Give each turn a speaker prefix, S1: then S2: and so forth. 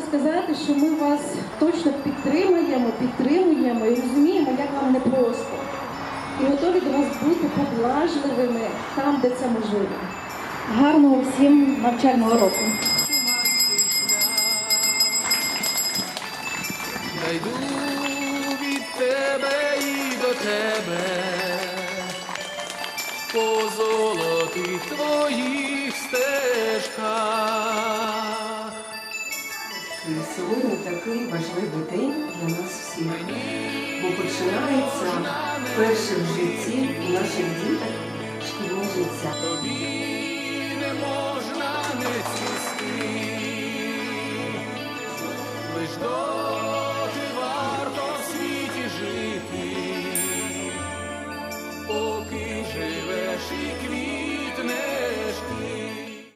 S1: сказати, що ми вас точно підтримуємо, підтримуємо і розуміємо, як вам непросто. І готові до вас бути поблажливими там, де це можливо. Гарного всім навчального року!
S2: Я від тебе і до тебе, по золотих твоїх стежках.
S3: Е, сьогодні такий важливий день для нас всіх, бо починається перше в житті у наших діток шкільне життя.
S2: Тобі не можна не сісти, лиш доти варто в світі жити, поки жив.